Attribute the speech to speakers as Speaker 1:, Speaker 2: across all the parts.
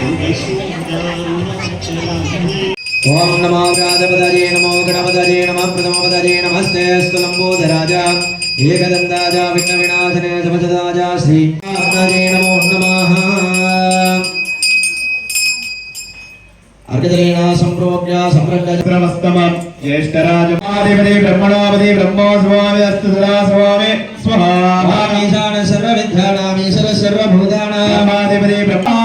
Speaker 1: ओम नमो गाधपदये नमो गणपदये नमः प्रथमपदये नमस्ते स्तुलम्बोधराजा एकदन्ताजा विघ्नविनाशने समसदाजा श्री अर्णजे नमो। नमः अर्घदलेना सम्प्रोज्ञा सम्प्रज्ञस्तमं ज्येष्ठराजमादेवदे
Speaker 2: ब्रह्मणापदे ब्रह्मोस्वामि अस्तु सदा स्वामि स्वाहा। ईशान सर्वविद्यानामीश्वर सर्वभूतानामादेवदे ब्रह्मा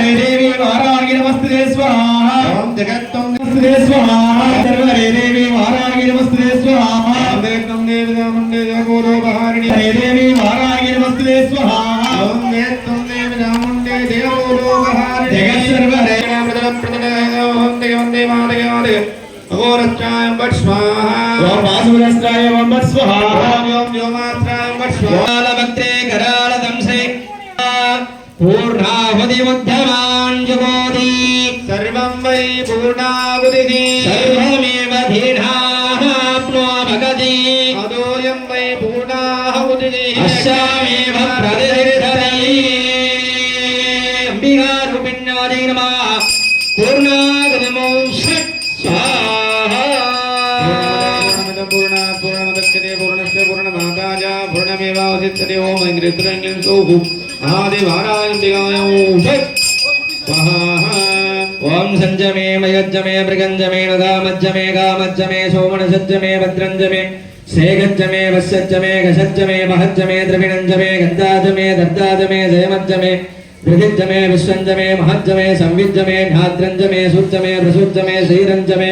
Speaker 2: స్వాహ
Speaker 1: ఈశాన సర్వ విద్యానామీశ్వర సర్వభూతానాం
Speaker 2: బ్రహ్మాధిపతి బ్రహ్మా జగత్ సర్వ హరే దేవి వారాగి నమస్తే స్వాహ. నమస్తే స్వాహ సర్వ హరే దేవి వారాగి నమస్తే స్వాహ. హరే దేవి వారాగి నమస్తే స్వాహ జగత్ సర్వ హరే ఓం వాసుదేవాయ ఓం స్వాహ.
Speaker 1: జగోది
Speaker 2: సర్వం వై పూర్ణాగుది
Speaker 1: సర్వమేవ ధీర్ణాప్నోమగతి
Speaker 2: అదోయం వై పూర్ణాహుతి
Speaker 1: అస్యామేవ ప్రతిష్టతి అంబికా రూపిణ్యాది నమః పూర్ణాగమో షట్ స్వాహా
Speaker 2: పూర్ణ పూర్ణమదక్షతే పూర్ణస్య పూర్ణమాదాయ పూర్ణమేవావశిష్యతే ఓం ఇంద్రిత్రంగిం సౌహు మహాదేవారాయంబికాయ ఓం
Speaker 1: సంజమే మయజ్జమే మృగంజమే నగామజ్జమే గామజ్జమే సోమనసజ్జమే భద్రంజమే సేగజ్జమే వస్యజ్జమే గసజ్జమే మహజ్జమే ద్రవిణంజమే గంధాజమే దర్దాజమే జయమజ్జమే ధృతిజ్జమే విశ్వంజమే మహజ్జమే సంవిజ్జమే ఘాద్రంజమే సూజ్జమే ప్రసూజ్జమే శ్రీరంజమే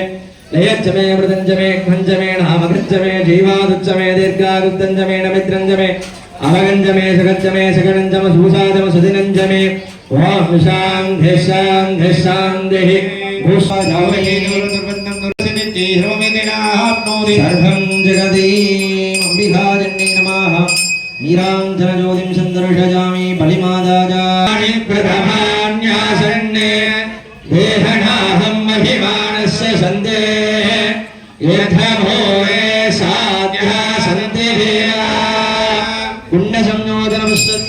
Speaker 1: లయజ్జమే మృదంజమే ఘంజమే నామకృజ్జమే జీవాదుజ్జమే దీర్ఘారుద్దంజమే నమిత్రంజమే అవగంజమే సగజ్జమే సగణంజమ సూసాజమ సదినంజమే ఓం శాంతి శాంతి శాంతి భూషాజామహే సర్వం జగదీ అంబికాజన్యై నమః నీరాంజనజ్యోతిం సందర్శయామి బలిమాదాజాని पुण्यसंयोजनमुस्तत्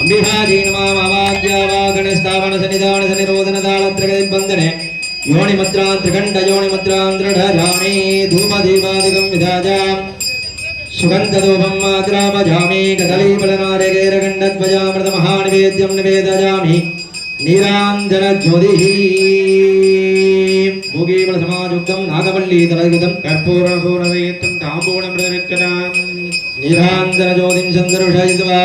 Speaker 1: अम्बिहाजीनमामाद्यावागणस्थापनसनिधानसनिरोधनतालत्रगतिबन्धने योनिमत्रान्त्रिकण्ठयोनिमत्रान्ध्रढामि
Speaker 2: धूमधीमादिकं विधाजाम् सुगन्धदोभं मात्रापजामि कदलीफलनारिकेरगण्डध्वजामृतमहानिवेद्यं
Speaker 1: निवेदयामि नीराञ्जनज्योतिः பூகேவல சமாஜுக்தம்
Speaker 2: நாகவல்லி தலகிதம் கற்பூர பூரதயத்தம்
Speaker 1: தாம்பூலம் பிரதரிக்கிறான்
Speaker 2: நிராந்தர ஜோதிம் சந்தருஷயித்வா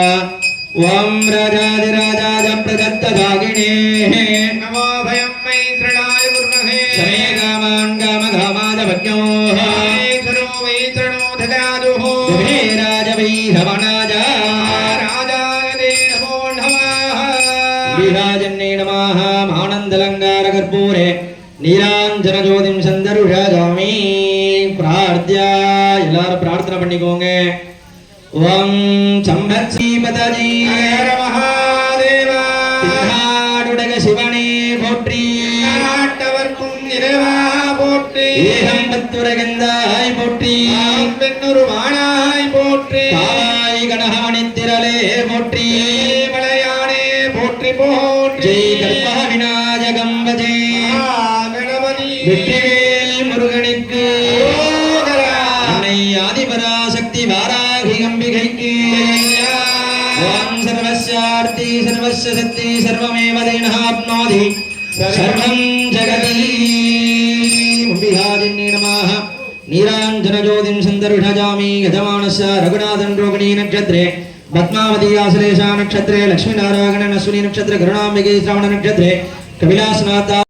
Speaker 2: ஓம்
Speaker 1: ராஜாதிராஜாஜ பிரதத்த சாகினே நமோ பய ஜோதிம் சந்தருஷா சுவாமி பிரார்த்தியா எல்லாரும் பிரார்த்தனை பண்ணிக்கோங்க ஓம் சம்பத்
Speaker 2: ஸ்ரீமதாஜி
Speaker 1: மகாதேவாடுடக சிவனே போற்றி
Speaker 2: நாட்டவர்க்கும் இறைவா போற்றி
Speaker 1: ஏகம்பத்துரகந்தாய் போற்றி
Speaker 2: பெண்ணுரு வானாய் போற்றி
Speaker 1: தாய் கணகாணித்திரலே போற்றி
Speaker 2: மலையானே போற்றி போற்றி
Speaker 1: ஜெய் கர்மாவினா सर्वस्य सिद्धि सर्वमेव देनाप्नोति सर्वं जगति विहारिण्ये नमः नीराञ्जनज्योतिं सन्दर्भिषजामि यजमानस्य रघुनाथं रोगिणी नक्षत्रे पद्मावती आश्लेषा नक्षत्रे लक्ष्मीनारायण अश्विनी नक्षत्र करुणाम्बिके श्रावण नक्षत्रे कपिलासनाथा